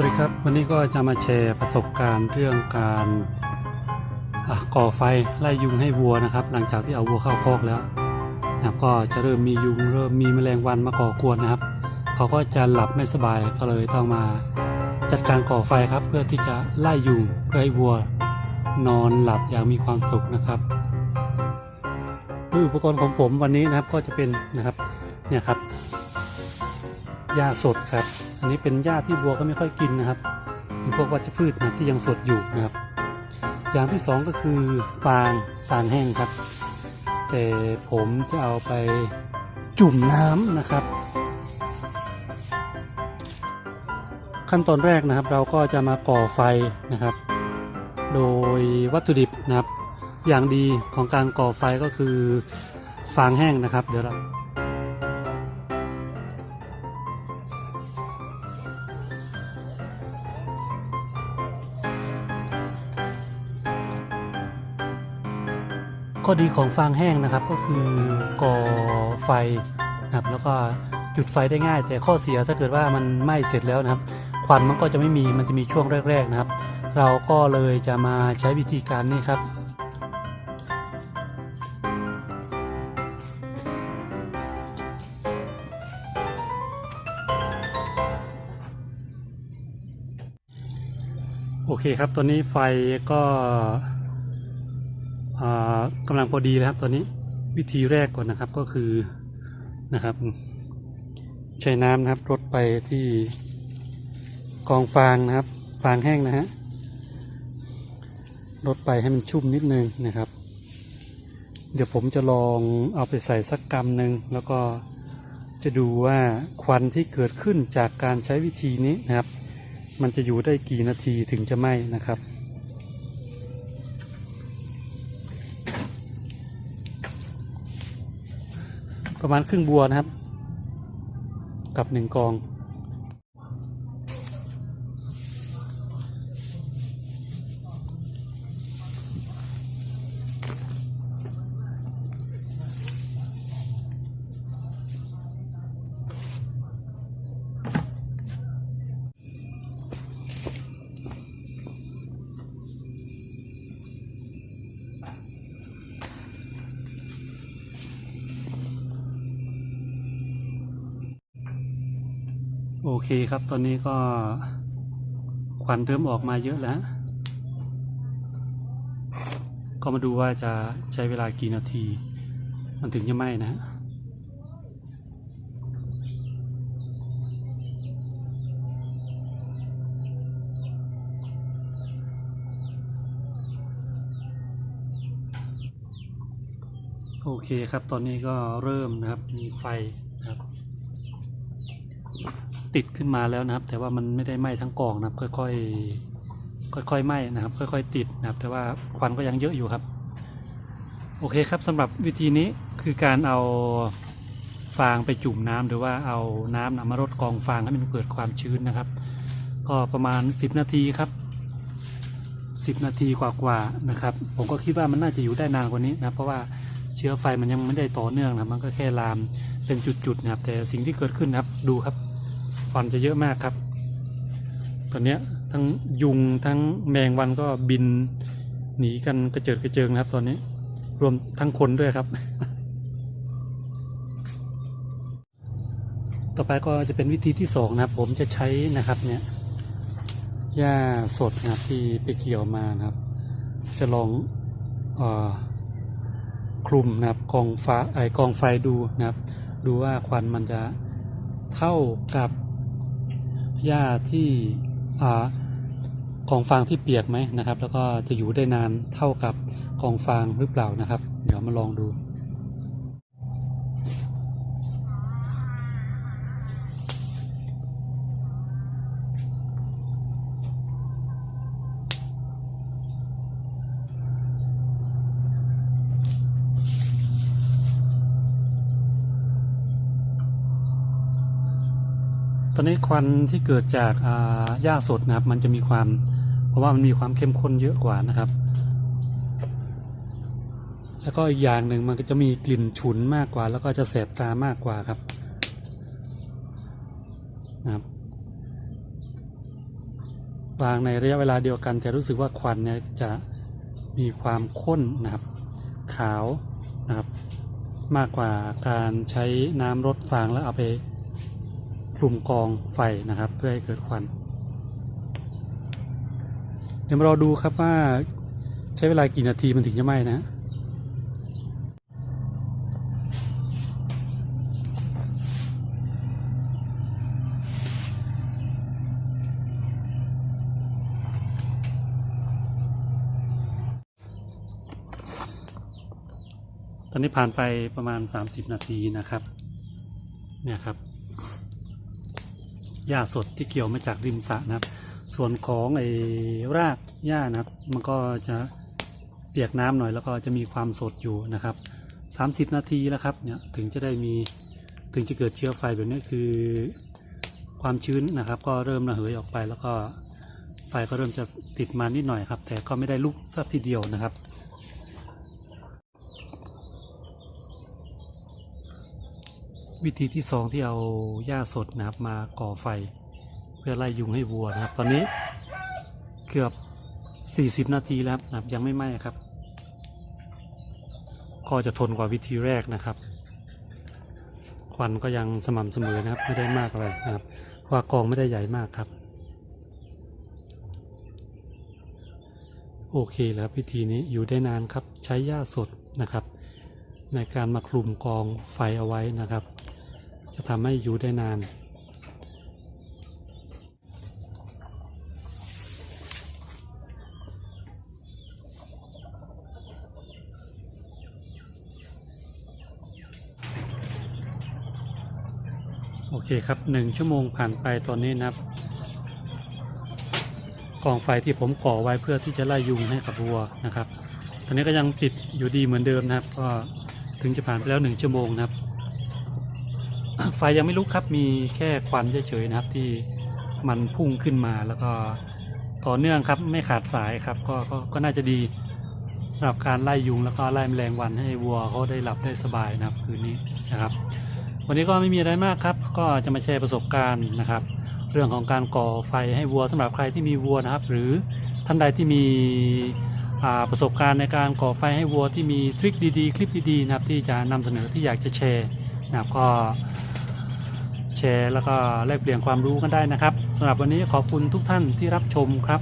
วัสดีครับ วันนี้ก็จะมาแชร์ประสบการณ์เรื่องการก่อไฟไล่ยุงให้วัวนะครับ หลังจากที่เอาวัวเข้าคอกแล้วนะก็จะเริ่มมียุงเริ่มมีแมลงวันมาก่อกวนนะครับเขาก็จะหลับไม่สบายก็เลยต้องมาจัดการก่อไฟครับ เพื่อที่จะไล่ยุงเพื่อให้วัวนอนหลับอย่างมีความสุขนะครับด้วยอุปกรณ์ของผมวันนี้นะครับก็จะเป็นนะครับเนี่ยครับ หญ้าสดครับ อันนี้เป็นหญ้าที่วัวก็ไม่ค่อยกินนะครับเป็นพวกวัชพืชนะที่ยังสดอยู่นะครับ อย่างที่สองก็คือฟางฟางแห้งครับ แต่ผมจะเอาไปจุ่มน้ำนะครับ ขั้นตอนแรกนะครับเราก็จะมาก่อไฟนะครับ โดยวัตถุดิบนะครับ อย่างดีของการก่อไฟก็คือฟางแห้งนะครับ เดี๋ยวเรา ข้อดีของฟางแห้งนะครับก็คือก่อไฟนะครับแล้วก็จุดไฟได้ง่าย แต่ข้อเสียถ้าเกิดว่ามันไหม้เสร็จแล้วนะครับ ควันมันก็จะไม่มีมันจะมีช่วงแรก ๆนะครับ เราก็เลยจะมาใช้วิธีการนี้ครับโอเคครับ ตอนนี้ไฟก็ อ่ากำลังพอดีเลยครับตอนนี้วิธีแรกก่อนนะครับก็คือนะครับ ใช้น้ำนะครับรดไปที่กองฟางนะครับ ฟางแห้งนะฮะรดไปให้มันชุ่มนิดนึงนะครับ เดี๋ยวผมจะลองเอาไปใส่สักกำหนึ่งแล้วก็จะดูว่าควันที่เกิดขึ้นจากการใช้วิธีนี้นะครับ มันจะอยู่ได้กี่นาทีถึงจะไหม้นะครับ ประมาณครึ่งบัวนะครับ กับหนึ่งกอง โอเคครับ ตอนนี้ก็ควันเริ่มออกมาเยอะแล้ว ก็มาดูว่าจะใช้เวลากี่นาที มันถึงจะไหม้นะโอเคครับ ตอนนี้ก็เริ่มนะครับ มีไฟ ติดขึ้นมาแล้วนะครับ แต่ว่ามันไม่ได้ไหม้ทั้งกองนะครับ ค่อยๆค่อยๆไหม้นะครับ ค่อย ๆ ติดนะครับ แต่ว่าควันก็ยังเยอะอยู่ครับ โอเคครับสำหรับวิธีนี้คือการเอาฟางไปจุ่มน้ำหรือว่าเอาน้ำนะมารดกองฟางให้มันเกิดความชื้นนะครับ ก็ประมาณ 10 นาทีครับ10 นาทีกว่าๆนะครับ ผมก็คิดว่ามันน่าจะอยู่ได้นานกว่านี้นะเพราะว่าเชื้อไฟมันยังไม่ได้ต่อเนื่องนะมันก็แค่ลามเป็นจุดๆนะครับ แต่สิ่งที่เกิดขึ้นนะครับดูครับ ควันจะเยอะมากครับ ตอนนี้ทั้งยุงทั้งแมงวันก็บินหนีกันกระเจิดกระเจิงนะครับ ตอนนี้รวมทั้งคนด้วยครับ ต่อไปก็จะเป็นวิธีที่สองนะครับ ผมจะใช้นะครับเนี่ยหญ้าสดนะครับที่ไปเกี่ยวมานะครับ จะลองอคลุมนะครับกองฟ้าไอกองไฟดูนะครับ ดูว่าควันมันจะ เท่ากับหญ้าที่อ่ากองฟางที่เปียกไหมนะครับ แล้วก็จะอยู่ได้นานเท่ากับกองฟางหรือเปล่านะครับ เดี๋ยวมาลองดู อนนี้ควันที่เกิดจากอ่าหญ้าสดนะครับ มันจะมีความ เพราะว่ามันมีความเข้มข้นเยอะกว่านะครับ แล้วก็อีกอย่างหนึ่งมันก็จะมีกลิ่นฉุนมากกว่า แล้วก็จะแสบตามากกว่าครับนะครับวางในระยะเวลาเดียวกัน แต่รู้สึกว่าควันเนี่ยจะมีความข้นนะครับ ขาวนะครับ มากกว่าการใช้น้ำรดฟางแล้วเอาไป คลุมกองไฟนะครับ เพื่อให้เกิดควัน เดี๋ยวมารอดูครับว่าใช้เวลากี่นาทีมันถึงจะไหม้นะตอนนี้ผ่านไปประมาณ 30 นาทีนะครับ เนี่ยครับ หญ้าสดที่เกี่ยวมาจากริมสระนะครับ ส่วนของไอ้รากหญ้านะครับ มันก็จะเปียกน้ำหน่อยแล้วก็จะมีความสดอยู่นะครับ 30 นาทีแล้วครับเนี่ยถึงจะได้มีถึงจะเกิดเชื้อไฟแบบนี้คือ ความชื้นนะครับ ก็เริ่มระเหยออกไปแล้วก็ไฟก็เริ่มจะติดมานิดหน่อยครับ แต่ก็ไม่ได้ลุกสักทีเดียวนะครับ วิธีที่สองที่เอาหญ้าสดนะครับมาก่อไฟ เพื่อไล่ยุงให้วัวนะครับ ตอนนี้เกือบ 40 นาทีแล้วนะครับยังไม่ไหม้ครับ ก็จะทนกว่าวิธีแรกนะครับ ควันก็ยังสม่ำเสมอนะครับไม่ได้มากอะไรนะครับว่ากองไม่ได้ใหญ่มากครับ โอเคแล้วครับวิธีนี้อยู่ได้นานครับใช้หญ้าสดนะครับ ในการมาคลุมกองไฟเอาไว้นะครับ จะทำให้อยู่ได้นาน โอเคครับหนึ่งชั่วโมงผ่านไปตอนนี้นะครับกองไฟที่ผมก่อไว้เพื่อที่จะไล่ยุงให้กับวัวนะครับ ตอนนี้ก็ยังติดอยู่ดีเหมือนเดิมนะครับก็ ถึงจะผ่านไปแล้วหนึ่งชั่วโมงนะครับ ไฟยังไม่ลุกครับมีแค่ควันเฉยๆนะครับที่มันพุ่งขึ้นมาแล้วก็ต่อเนื่องครับไม่ขาดสายครับก็ก็ก็น่าจะดีสำหรับการไล่ยุงแล้วก็ไล่แมลงวันให้วัวเขาได้หลับได้สบายนะครับคืนนี้นะครับ วันนี้ก็ไม่มีอะไรมากครับ ก็จะมาแชร์ประสบการณ์นะครับ เรื่องของการก่อไฟให้วัวสำหรับใครที่มีวัวนะครับ หรือท่านใดที่มี ประสบการณ์ในการก่อไฟให้วัวที่มีทริคดีๆ คลิปดีๆนะครับที่จะนำเสนอที่อยากจะแชร์นะครับก็แชร์แล้วก็แลกเปลี่ยนความรู้กันได้นะครับสำหรับวันนี้ขอบคุณทุกท่านที่รับชมครับ